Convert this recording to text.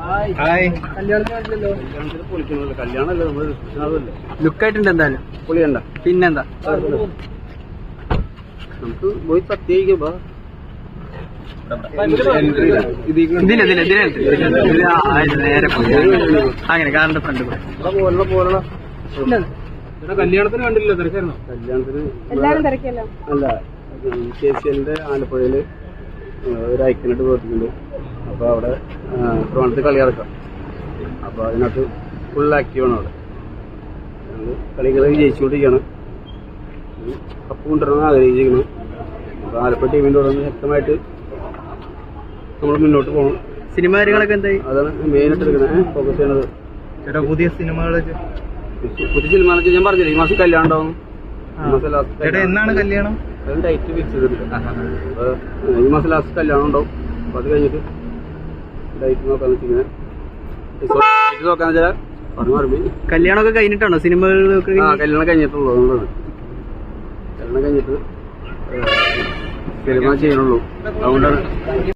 Hi. ലുക്കായിട്ടുണ്ട് എന്തായാലും. പൊളിയണ്ട. പിന്നെന്താ? നമുക്ക് പോയി ഇതില്ല ഇതില്ല ഇത് നേരെ പോയി. അങ്ങനെ കാറിന്റെ ഫ്രണ്ട് പോലുള്ള പോലുള്ള കല്യാണത്തിന് കണ്ടില്ല തിരക്കായിരുന്നോ. കല്യാണത്തിന് അല്ല കെ സി എല്ലിന്റെ ആലപ്പുഴയിൽ ഒരു ഐക്കനായിട്ട് പോയിട്ടുണ്ട് അപ്പൊ അവിടെ ട്രോണത്ത് കളി നടക്കാം. അപ്പൊ അതിനകത്ത് ഫുൾ ആക്റ്റീവാണ് അവിടെ. കളികൾ ജയിച്ചുകൊണ്ടിരിക്കുകയാണ് കപ്പ് കൊണ്ടുവരണം ആഗ്രഹിച്ചിരിക്കണം അപ്പൊ ആലപ്പുഴ ടീമിന്റെ കൂടെ ശക്തമായിട്ട് നമ്മൾ മുന്നോട്ട് പോകണം. സിനിമ കാര്യങ്ങളൊക്കെ എന്തായി? അതാണ് മെയിനായിട്ട് എടുക്കുന്നത്. ഫോക്കസ് ചെയ്യണത് ചേട്ടാ പുതിയ സിനിമകളൊക്കെ പുതിയ സിനിമ ഞാൻ പറഞ്ഞില്ല ഈ മാസം കല്യാണം ഉണ്ടാവും. ചേട്ടാ എന്നാണ് കല്യാണം? ഡേറ്റ് ഫിക്സ് ചെയ്തിട്ടുണ്ട്. ഈ മാസം ലാസ്റ്റ് കല്യാണം ഉണ്ടാവും. അപ്പൊ അത് കഴിഞ്ഞിട്ട് ഡേറ്റ് നോക്കാന്ന് വെച്ചിങ്ങനെ ഡേറ്റ് നോക്കാന്ന് വെച്ചാൽ പറഞ്ഞു പറഞ്ഞു കല്യാണമൊക്കെ കഴിഞ്ഞിട്ടാണോ? സിനിമകളൊക്കെ ആ കല്യാണം കഴിഞ്ഞിട്ടുള്ളൂ അതുകൊണ്ടാണ്. കല്യാണം കഴിഞ്ഞിട്ട് സിനിമ ചെയ്യണുള്ളൂ അതുകൊണ്ടാണ്